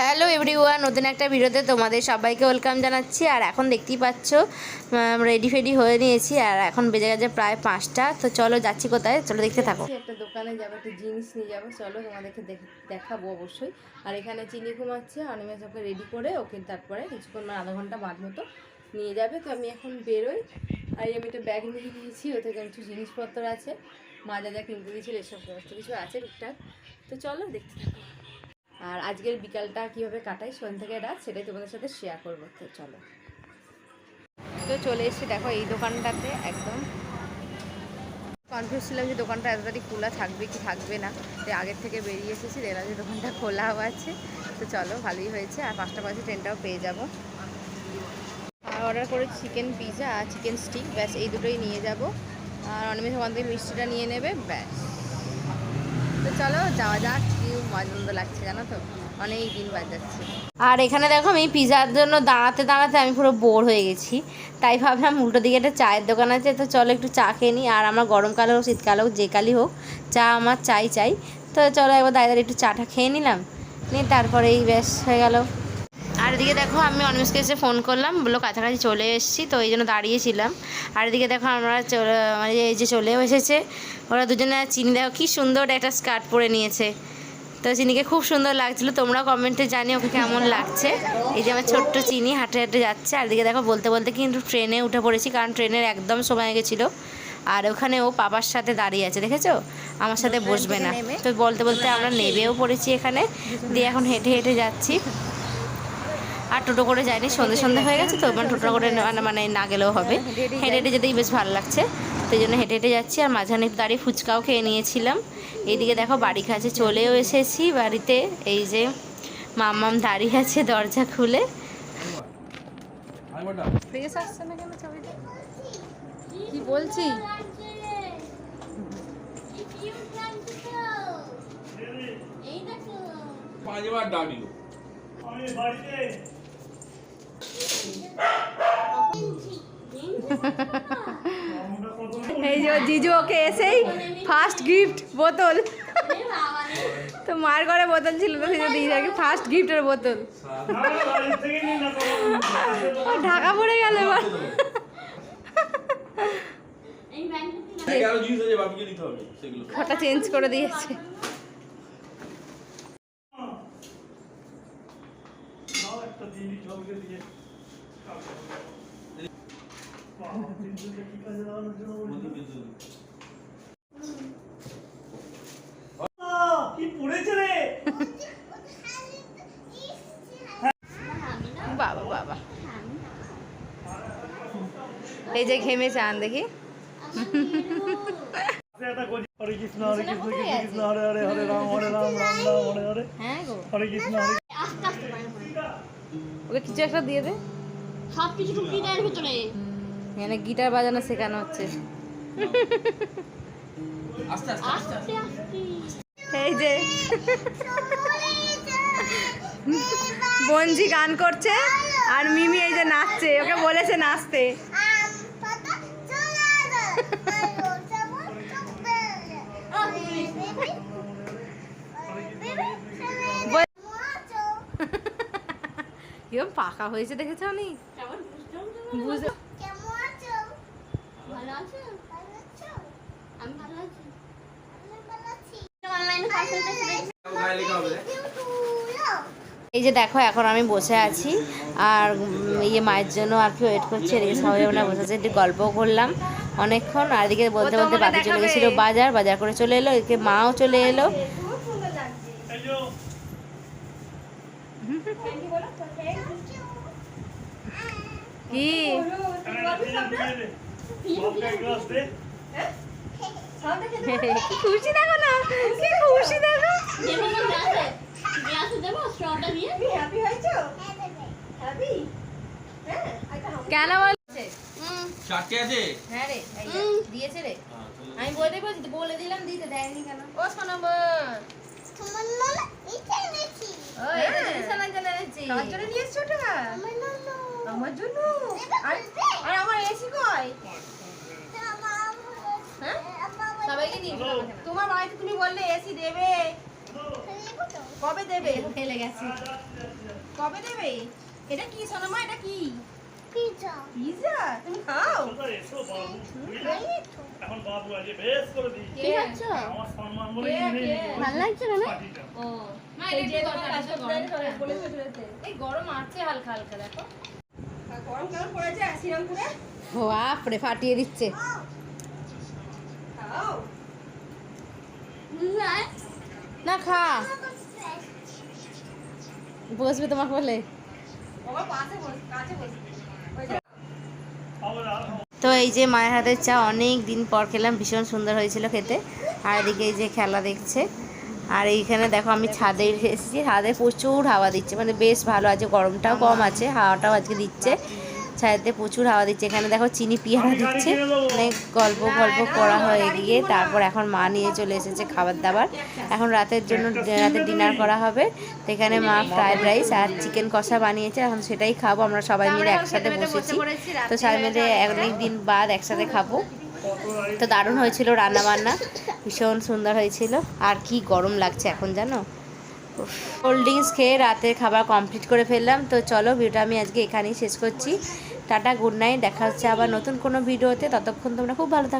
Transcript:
Hello everyone, নতুন একটা ভিডিওতে তোমাদের সবাইকে ওয়েলকাম জানাচ্ছি। আর এখন দেখতেই পাচ্ছ রেডি ফেডি হয়ে নিয়েছি, আর এখন বেজে গেছে প্রায় পাঁচটা। তো চলো যাচ্ছি কোথায়? চলো দেখতে থাকো। একটা দোকানে যাব, একটা জিনিস নিয়ে যাব। চলো তোমাদেরকে দেখ- দেখাবো অবশ্যই। আর এখানে চিনি ঘুমাচ্ছে অনিমেষ ওকে রেডি করে ওকে তারপরে কিছুক্ষণ মানে আধা ঘণ্টা বাদ মতো নিয়ে যাবে। তো আমি এখন বেরোই। আর আমি একটা ব্যাগ নিয়ে নিয়েছি ওতে কিছু জিনিসপত্র আছে। মা যা কিনতে দিয়েছিল এসব সমস্ত কিছু আছে টুকটাক। তো চলো দেখতে থাকো। আর আজকের বিকালটা কীভাবে কাটাই সন্ধ্যা থেকে রাত, সেটাই তোমাদের সাথে শেয়ার করব। তো চলো। তো চলে এসেছি, দেখো এই দোকানটাতে একদম। কনফিউজ ছিলাম যে দোকানটা এত খোলা থাকবে কি থাকবে না। তো আগের থেকে বেরিয়ে এসেছি, দেখলাম যে দোকানটা খোলাও আছে। তো চলো, ভালোই হয়েছে। আর পাঁচটা পাঁচে ট্রেনটাও পেয়ে যাব। আর অর্ডার করে চিকেন পিৎজা আর চিকেন স্টিক ব্যাস, এই দুটোই নিয়ে যাব। আর অনিমেষ ওখান থেকে মিষ্টিটা নিয়ে নেবে, ব্যাস। চলো, যাওয়া যাক, কি আনন্দ লাগছে জানো তো? অনেক দিন যাচ্ছে। আর এখানে দেখো, আমি পিজার জন্য দাঁড়াতে দাঁড়াতে আমি পুরো বোর হয়ে গেছি। তাই ভাবলাম উল্টো দিকে একটা চায়ের দোকান আছে, তো চলো একটু চা খেয়ে নিই। আর আমার গরমকাল হোক, শীতকাল হোক, যে কালই হোক, চা আমার চাই চাই। তো চলো একবার দাঁড়িয়ে একটু চাটা খেয়ে নিলাম। নিয়ে তারপরেই ব্যাস হয়ে গেল। আর এদিকে দেখো আমি অনিমেষকে এসে ফোন করলাম, বলল কাছাকাছি চলে এসেছি, তো এই জন্য দাঁড়িয়েছিলাম। আর এদিকে দেখো আমরা চলে মানে এই যে চলেও এসেছে, ওরা দুজনে চিনি, দেখো কী সুন্দর একটা স্কার্ট পরে নিয়েছে। তো চিনিকে খুব সুন্দর লাগছিল তোমরা কমেন্টে জানি ওকে কেমন লাগছে। এই যে আমার ছোট্ট চিনি হাঁটে হাঁটে যাচ্ছে, আর এদিকে দেখো বলতে বলতে কিন্তু ট্রেনে উঠে পড়েছি, কারণ ট্রেনের একদম সময় গেছিল। আর ওখানে ও পাপার সাথে দাঁড়িয়ে আছে, দেখেছ? আমার সাথে বসবে না। তো বলতে বলতে আমরা নেবেও পড়েছি এখানে, দিয়ে এখন হেঁটে হেঁটে যাচ্ছি। আর টোটো করে যায়নি সন্ধে সন্ধে হয়ে গেছে তো মানে টোটো করে না- মানে না গেলেও হবে। হেঁটে হেঁটে যেতেই বেশ ভালো লাগছে। তো এই জন্য হেঁটে হেঁটে যাচ্ছি আর মাঝখানে দাঁড়িয়ে ফুচকাও খেয়ে নিয়েছিলাম। এইদিকে দেখো বাড়ি কাছে চলেও এসেছি বাড়িতে এই যে মাম্মাম দাঁড়িয়ে আছে দরজা খুলে। ফ্রেশ আসছে না কেন ছবিটা? কি বলছি? পাঁচবার দিল এই যে জিজু ওকে এসেই ফার্স্ট গিফট বোতল। তো মার ঘরে বোতল ছিল, তো সেই জন্য ফার্স্ট গিফটের বোতল। ঢাকা পড়ে গেল এবার। ওটা চেঞ্জ করে দিয়েছে। কি পড়েছে রে বাবা বাবা। এই যে ঘেমে চান দেখি। হরে কৃষ্ণ হরে কৃষ্ণ কৃষ্ণ কৃষ্ণ হরে হরে হরে রাম হরে রাম রাম রাম হরে হরে হ্যাঁ হরে কৃষ্ণ। হরে ওকে কিছু একটা দিয়ে দে। সব কিছু ঢুকিয়ে ভিতরে। এখানে গিটার বাজানো শেখানো হচ্ছে। আস্তে আস্তে আস্তে আস্তে। এই যে। বঞ্জি গান করছে আর মিমি এই যে নাচছে ওকে বলেছে নাচতে। পাকা হয়েছে, দেখেছ আমি এই যে দেখো, এখন আমি বসে আছি। আর ইয়ে মায়ের জন্য আর কি ওয়েট করছি এদিকে সবাই আমরা বসে আছি, একটু গল্প করলাম অনেকক্ষণ। আর এদিকে বলতে বলতে বাকি চলে গেছিল বাজার বাজার করে চলে এলো, এদিকে মাও চলে এলো এই যে কি? খুশি দেখো না? কি খুশি দেখো? কেন বলছে চারটে আছে? হ্যাঁ রে দিয়েছে রে। আমি বলে বলছি বলে দিলাম দিতে দেয়নি কেন? ও শোনো আমার জন্য? আর আমার এসি কই? হ্যাঁ? সবাইকে নিয়ে তোমার বাড়িতে তুমি বললে এসি দেবে। কবে দেবে? ফেলে গেছে। কবে দেবে? এটা কি সোনামা? এটা কি? পিজা তুমি খাও এসো বাবু এখন বাবু আছে বেশ করে দিই কি খাচ্ছ আমার সম্মান বলে ভালো লাগছে না না? ও। মা এই যে একটু তোমার দরকার আছে, গরম। বলেছে বলেছে এই গরম আছে হালকা হালকা দেখো। গরম কেমন পড়েছে শ্রীরামপুরে বাপরে ফাটিয়ে দিচ্ছে। না খা। বসবে তোমার বলে। বাবা পাশে বস কাছে বস ওই যে খাব না, আর খাব না। তো এই যে মায়ের হাতের চা, অনেক দিন পর খেলাম, ভীষণ সুন্দর হয়েছিল খেতে। আর এদিকে এই যে খেলা দেখছে। আর এইখানে দেখো আমি ছাদে এসেছি, ছাদে প্রচুর হাওয়া দিচ্ছে মানে বেশ ভালো আছে, গরমটাও কম আছে, হাওয়াটাও আজকে দিচ্ছে। ছাদেতে প্রচুর হাওয়া দিচ্ছে। এখানে দেখো চিনি পিয়ারা দিচ্ছে। অনেক গল্প গল্প করা হয়ে গিয়ে তারপর এখন মা নিয়ে চলে এসেছে খাবার দাবার এখন রাতের জন্য রাতে ডিনার করা হবে। তো এখানে মা ফ্রায়েড রাইস আর চিকেন কষা বানিয়েছে। এখন সেটাই খাব। আমরা সবাই মিলে একসাথে বসেছি। তো সবাই মিলে অনেক দিন বাদ একসাথে খাব। তো দারুণ হয়েছিল রান্না বান্না ভীষণ সুন্দর হয়েছিল। আর কি গরম লাগছে এখন জানো? কোল্ড ড্রিঙ্কস খেয়ে রাতের খাবার কমপ্লিট করে ফেললাম। তো চলো ভিডিওটা আমি আজকে এখানেই শেষ করছি। টাটা গুড নাইট দেখা হচ্ছে আবার নতুন কোনো ভিডিওতে ততক্ষণ তোমরা খুব ভালো থাকো।